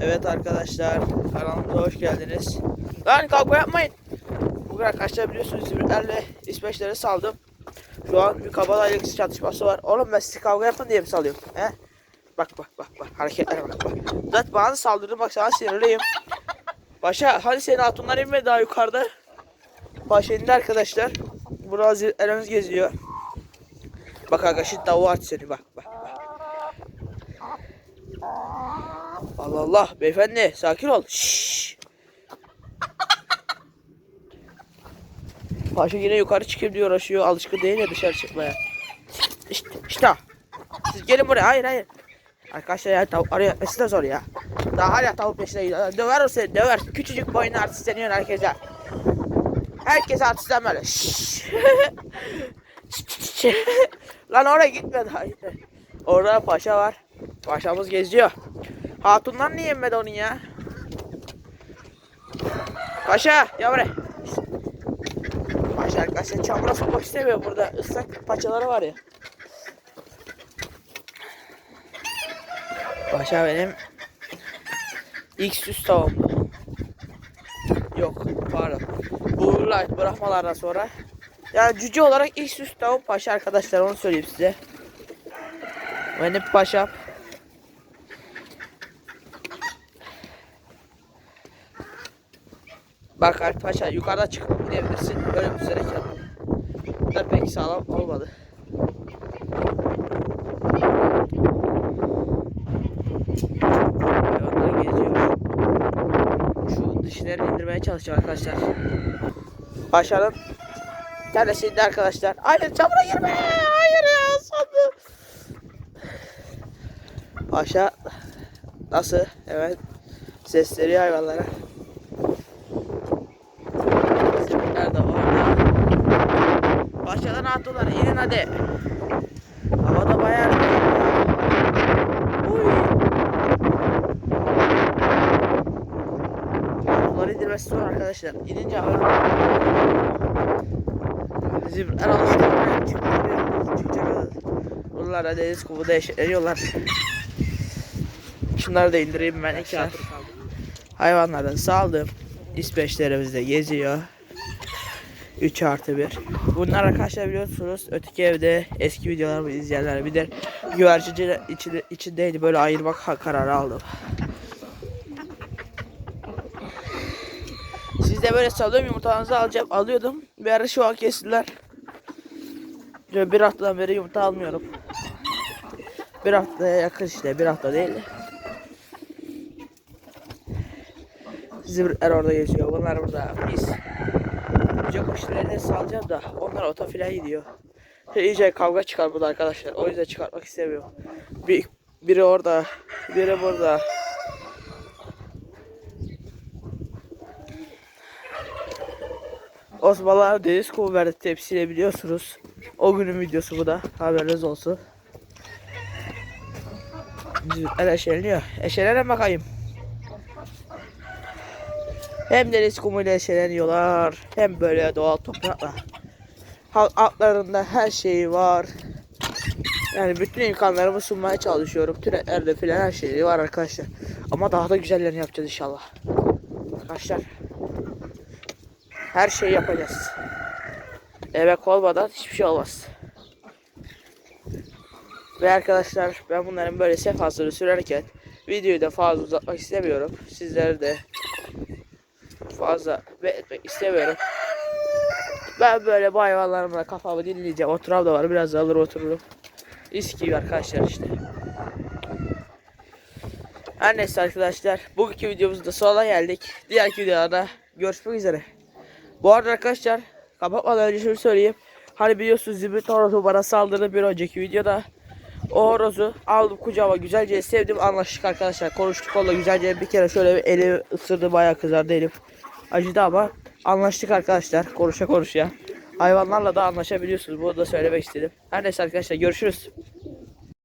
Evet arkadaşlar kanalımıza hoş geldiniz. Lan kavga yapmayın. Bugün arkadaşlar biliyorsunuz İzmirlerle İsveçlere saldım. Şu an bir kabadayılık çatışması var. Oğlum ben sizi kavga yapın diye mi salıyorum? He? Bak bak bak bak hareketlere bak bak. Zaten bana da saldırdın bak sana sinirliyim. Paşa hani senin hatunlar inmedi daha yukarıda. Paşa indi arkadaşlar. Burada elimiz geziyor. Bak arkadaşın tavuğu aç seni bak bak bak. Allah Allah beyefendi sakin ol. Şşş. Paşa yine yukarı çıkayım diyor uğraşıyor. Alışkın değil ya dışarı çıkmaya. İşte, işte. Siz gelin buraya. Hayır hayır. Arkadaşlar ya tavuk araya de zor ya. Daha hala tavuk peşine gidiyor. Döver o seni döver. Küçücük boyunu artistleniyor herkese. Herkes artistlenmeli. Lan oraya gitme daha. Orada paşa var. Paşamız geziyor. Hatunlar niye yemedi onu ya? Paşa ya buraya. Paşa arkadaşlar çamura sokmak istemiyor burada. Islak paçaları var ya. Paşa benim ilk süs tavuğum. Yok pardon. Bu light bırakmalardan sonra. Yani cüce olarak ilk süs tavuğum paşa arkadaşlar onu söyleyeyim size. Benim paşam. Bak Alp Paşa yukarıda çıkıp gidebilirsin. Böyle bir düzerek yap. Bunlar pek sağlam olmadı. Hayvanlar geziyor. Şu dişlerini indirmeye çalışacağım arkadaşlar. Paşa'nın tanesinde arkadaşlar. Hayır çamura girme. Hayır ya sandım. Paşa nasıl? Evet. Sesleniyor hayvanlara. Attılar. İnin hadi. Havada bayağı Uy. Bunları arkadaşlar. İnince hava Bizim en alıştık çıkacak. Bunlar da deniz kumunda yaşıyorlar. Şunları da indireyim ben. Hayvanlardan saldım. İsveçlerimiz de geziyor. 3 artı 1. Bunlar arkadaşlar biliyorsunuz öteki evde eski videolarımı izleyenler bilir. Güvercinci içinde, içindeydi böyle ayırmak kararı aldım. Siz de böyle salıyorum yumurtanızı alacağım alıyordum. Bir ara şu an kestiler. Böyle bir haftadan beri yumurta almıyorum. Bir haftaya yakın işte bir hafta değil. Zibirler orada geziyor. Bunlar burada. Biz kuşları salacağım da onlar ota gidiyor. İyice kavga çıkar burada arkadaşlar. O yüzden çıkartmak istemiyorum. Bir, biri orada, biri burada. Osmanlılar deniz kumu tepsiyle biliyorsunuz. O günün videosu bu da. Haberiniz olsun. Eşeleniyor. Eşelene bakayım. Hem deniz kumuyla eşeleniyorlar hem böyle doğal toprakla. Altlarında her şey var. Yani bütün imkanlarımı sunmaya çalışıyorum. Türetlerde filan her şeyi var arkadaşlar. Ama daha da güzellerini yapacağız inşallah. Arkadaşlar. Her şeyi yapacağız. Emek olmadan hiçbir şey olmaz. Ve arkadaşlar ben bunların böyle sefasını sürerken videoyu da fazla uzatmak istemiyorum. Sizler de fazla etmek istemiyorum. Ben böyle bu hayvanlarımla kafamı dinleyeceğim. Oturam da var. Biraz da alır otururum. İski arkadaşlar işte. Her neyse arkadaşlar. Bugünkü videomuzda sonuna geldik. Diğer videolarda görüşmek üzere. Bu arada arkadaşlar kapatmadan önce şunu söyleyeyim. Hani biliyorsunuz Zibrit horozu bana saldırdı bir önceki videoda. O horozu aldım kucağıma güzelce sevdim anlaştık arkadaşlar. Konuştuk onunla güzelce bir kere şöyle bir eli ısırdı bayağı kızardı elim. Acıdı ama anlaştık arkadaşlar konuşa konuşa. Hayvanlarla da anlaşabiliyorsunuz. Bunu da söylemek istedim. Her neyse arkadaşlar görüşürüz.